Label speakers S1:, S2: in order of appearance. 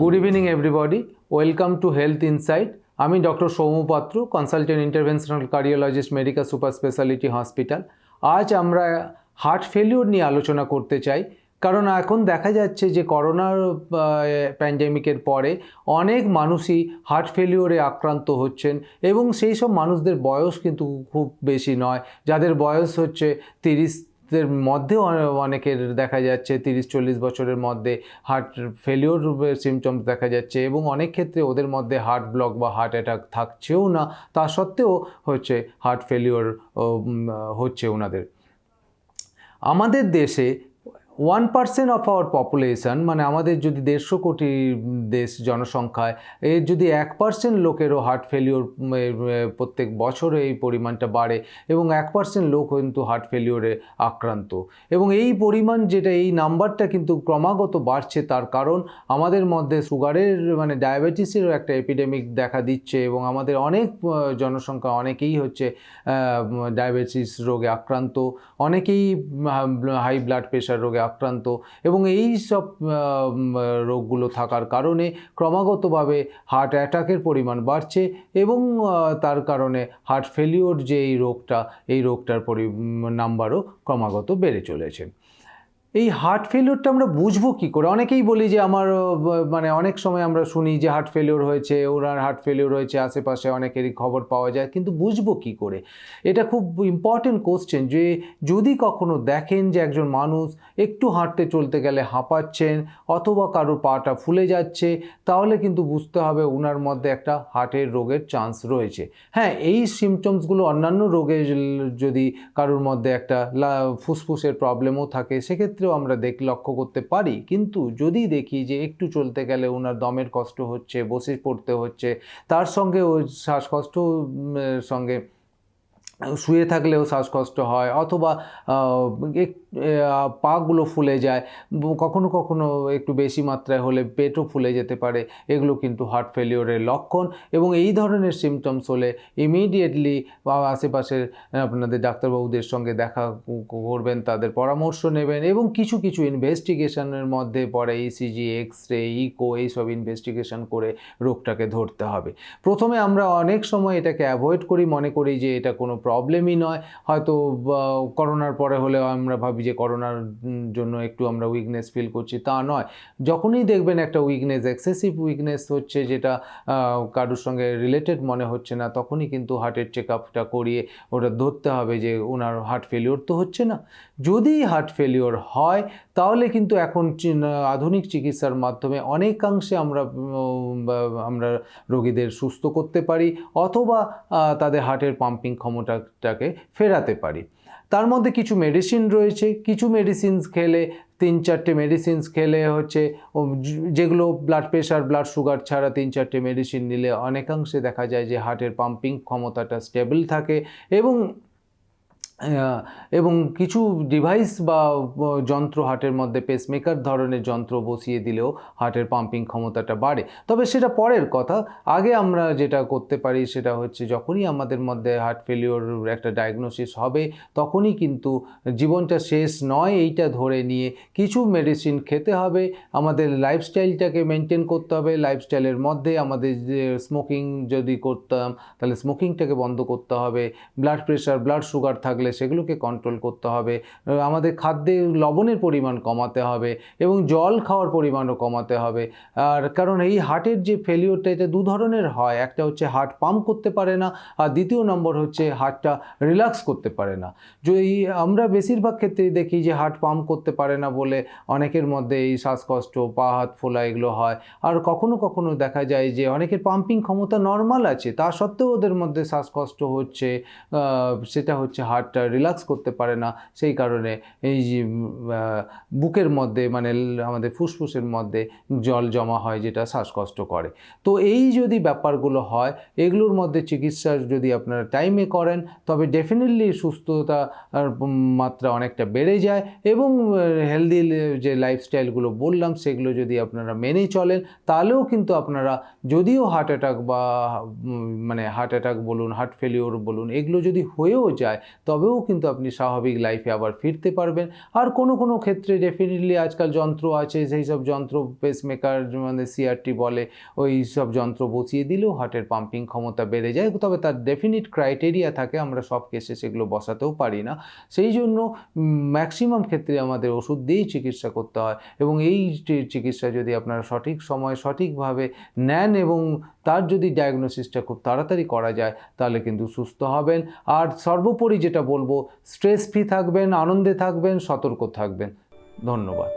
S1: Good evening everybody welcome to health insight আমি doctor Soumya Patra consultant interventional cardiologist medical super speciality hospital আজ আমরা heart failure নিয়ে আলোচনা করতে চাই। কারণ এখন দেখা যাচ্ছে যে করোনার প্যান্ডেমিকের পরে অনেক মানুষই হার্ট ফেলিওরে আক্রান্ত হচ্ছেন এবং সেই সব মানুষদের বয়স কিন্তু খুব বেশি নয়। যাদের বয়স হচ্ছে তিরিশ দের মধ্যেও অনেকের দেখা যাচ্ছে তিরিশ, চল্লিশ বছরের মধ্যে হার্ট ফেলিওর সিমটমস দেখা যাচ্ছে এবং অনেক ক্ষেত্রে ওদের মধ্যে হার্ট ব্লক বা হার্ট অ্যাটাক থাকছেও না। তা সত্ত্বেও হচ্ছে হার্ট ফেলিওর হচ্ছে ওনাদের। আমাদের দেশে one percent of our population মানে আমাদের যদি দেড়শো কোটি দেশ জনসংখ্যায়, এর যদি এক পার্সেন্ট লোকেরও হার্ট ফেলিওর প্রত্যেক বছরে এই পরিমাণটা বাড়ে এবং এক পার্সেন্ট লোক কিন্তু হার্ট ফেলিওরে আক্রান্ত। এবং এই পরিমাণ যেটা, এই নাম্বারটা কিন্তু ক্রমাগত বাড়ছে, তার কারণ আমাদের মধ্যে সুগারের মানে ডায়াবেটিসেরও একটা এপিডেমিক দেখা দিচ্ছে এবং আমাদের অনেক জনসংখ্যা অনেকেই হচ্ছে ডায়াবেটিস রোগে আক্রান্ত, অনেকেই হাই ব্লাড প্রেশার রোগে আক্রান্ত এবং এই সব রোগগুলো থাকার কারণে ক্রমাগতভাবে হার্ট অ্যাটাকের পরিমাণ বাড়ছে এবং তার কারণে হার্ট ফেলিওর যে এই রোগটা, এই রোগটার পরি নাম্বারও ক্রমাগত বেড়ে চলেছে। এই হার্ট ফেলিওরটা আমরা বুঝব কি করে? অনেকেই বলি যে আমার মানে অনেক সময় আমরা শুনি যে হার্ট ফেলিওর হয়েছে ওনার হার্ট ফেলিওর হয়েছে, আশেপাশে অনেকেরই খবর পাওয়া যায়, কিন্তু বুঝব কি করে? এটা খুব ইম্পর্টেন্ট কোশ্চেন যে যদি কখনো দেখেন যে একজন মানুষ একটু হাঁটতে চলতে গেলে হাঁপাচ্ছেন অথবা কারোর পাটা ফুলে যাচ্ছে, তাহলে কিন্তু বুঝতে হবে ওনার মধ্যে একটা হার্টের রোগের চান্স রয়েছে। হ্যাঁ এই সিমটমসগুলো অন্যান্য রোগের যদি কারোর মধ্যে একটা ফুসফুসের প্রবলেমও থাকে সেক্ষেত্রেও আমরা দেখ, লক্ষ্য করতে পারি। কিন্তু যদি দেখি যে একটু চলতে গেলে ওনার দমের কষ্ট হচ্ছে, বসে পড়তে হচ্ছে, তার সঙ্গে শ্বাসকষ্ট সঙ্গে শুয়ে থাকলেও শ্বাসকষ্ট হয় অথবা পাগুলো ফুলে যায়, কখনো কখনো একটু বেশি মাত্রায় হলে পেটও ফুলে যেতে পারে, এগুলো কিন্তু হার্ট ফেলিওরের লক্ষণ এবং এই ধরনের সিমটমস হলে ইমিডিয়েটলি বা আশেপাশের আপনাদের ডাক্তারবাবুদের সঙ্গে দেখা করবেন, তাদের পরামর্শ নেবেন এবং কিছু কিছু ইনভেস্টিগেশনের মধ্যে পরে ইসিজি এক্স রে ইকো এইসব ইনভেস্টিগেশন করে রোগটাকে ধরতে হবে। প্রথমে আমরা অনেক সময় এটাকে অ্যাভয়েড করি, মনে করি যে এটা কোনো প্রবলেমই নয়। হয়তো করোনার পরে হলে আমরা ভাবি যে করোনার জন্য একটু আমরা উইকনেস ফিল করছি, তা নয়। যখনই দেখবেন একটা উইকনেস এক্সেসিভ উইকনেস হচ্ছে, যেটা কারোর সঙ্গে রিলেটেড মনে হচ্ছে না, তখনই কিন্তু হার্টের চেক আপটা করিয়ে ওটা ধরতে হবে যে ওনার হার্ট ফেলিওর তো হচ্ছে না। যদি হার্ট ফেলিওর হয়, তাহলে কিন্তু এখন আধুনিক চিকিৎসার মাধ্যমে অনেকাংশে আমরা আমরা রোগীদের সুস্থ করতে পারি, অথবা তাদের হার্টের পাম্পিং ক্ষমতাটাকে ফেরাতে পারি। তার মধ্যে কিছু মেডিসিন রয়েছে, কিছু মেডিসিনস খেলে, তিন চারটে মেডিসিনস খেলে হচ্ছে যেগুলো ব্লাড প্রেশার ব্লাড সুগার ছাড়া তিন চারটে মেডিসিন নিলে অনেকাংশে দেখা যায় যে হার্টের পাম্পিং ক্ষমতাটা স্টেবল থাকে এবং এবং কিছু ডিভাইস বা যন্ত্র হার্টের মধ্যে পেসমেকার ধরনের যন্ত্র বসিয়ে দিলেও হার্টের পাম্পিং ক্ষমতাটা বাড়ে। তবে সেটা পরের কথা। আগে আমরা যেটা করতে পারি সেটা হচ্ছে যখনই আমাদের মধ্যে হার্ট ফেলিওর একটা ডায়াগনোসিস হবে, তখনই কিন্তু জীবনটা শেষ নয় এইটা ধরে নিয়ে কিছু মেডিসিন খেতে হবে। আমাদের লাইফস্টাইলটাকে মেনটেন করতে হবে। লাইফস্টাইলের মধ্যে আমাদের যে স্মোকিং যদি করতাম, তাহলে স্মোকিংটাকে বন্ধ করতে হবে। ব্লাড প্রেশার ব্লাড সুগার থাকলে সেগুলোকে কন্ট্রোল করতে হবে। আমাদের খাদ্যে লবণের পরিমাণ কমাতে হবে এবং জল খাওয়ার পরিমাণও কমাতে হবে। আর কারণ এই হার্টের যে ফেলিওরটা এটা দু ধরনের হয়। একটা হচ্ছে হার্ট পাম্প করতে পারে না, আর দ্বিতীয় নম্বর হচ্ছে হার্টটা রিল্যাক্স করতে পারে না। যদি আমরা বেশিরভাগ ক্ষেত্রেই দেখি যে হার্ট পাম্প করতে পারে না বলে অনেকের মধ্যে এই শ্বাসকষ্ট, পা, হাত ফোলা এগুলো হয়। আর কখনো কখনো দেখা যায় যে অনেকের পাম্পিং ক্ষমতা নর্মাল আছে, তা সত্ত্বেও ওদের মধ্যে শ্বাসকষ্ট হচ্ছে। সেটা হচ্ছে হার্টটা রিল্যাক্স করতে পারে না। সেই কারণে এই যে বুকের মধ্যে মানে আমাদের ফুসফুসের মধ্যে জল জমা হয় যেটা শ্বাসকষ্ট করে। তো এই যদি ব্যাপারগুলো হয়, এগুলোর মধ্যে চিকিৎসা যদি আপনারা টাইমে করেন, তবে ডেফিনেটলি সুস্থতা মাত্রা অনেকটা বেড়ে যায় এবং হেলদি যে লাইফস্টাইলগুলো বললাম, সেগুলো যদি আপনারা মেনে চলেন, তাহলেও কিন্তু আপনারা যদিও হার্ট অ্যাটাক বা মানে হার্ট অ্যাটাক বলুন হার্ট ফেলিওর বলুন, এগুলো যদি হয়েও যায়, তবে তবেও কিন্তু আপনি স্বাভাবিক লাইফে আবার ফিরতে পারবেন। আর কোনো কোনো ক্ষেত্রে ডেফিনেটলি আজকাল যন্ত্র আছে, সেই সব যন্ত্র পেসমেকার মানে সিআরটি বলে, ওই সব যন্ত্র বসিয়ে দিলেও হার্টের পাম্পিং ক্ষমতা বেড়ে যায়। তবে তার ডেফিনিট ক্রাইটেরিয়া থাকে, আমরা সব কেসে সেগুলো বসাতেও পারি না। সেই জন্য ম্যাক্সিমাম ক্ষেত্রে আমাদের ওষুধ দিয়েই চিকিৎসা করতে হয়। এবং এই চিকিৎসা যদি আপনারা সঠিক সময় সঠিকভাবে নেন এবং তার যদি ডায়াগনোসিসটা খুব তাড়াতাড়ি করা যায়, তাহলে কিন্তু সুস্থ হবেন। আর সর্বোপরি যেটা বলব স্ট্রেস ফ্রি থাকবেন, আনন্দে থাকবেন, সতর্ক থাকবেন। ধন্যবাদ।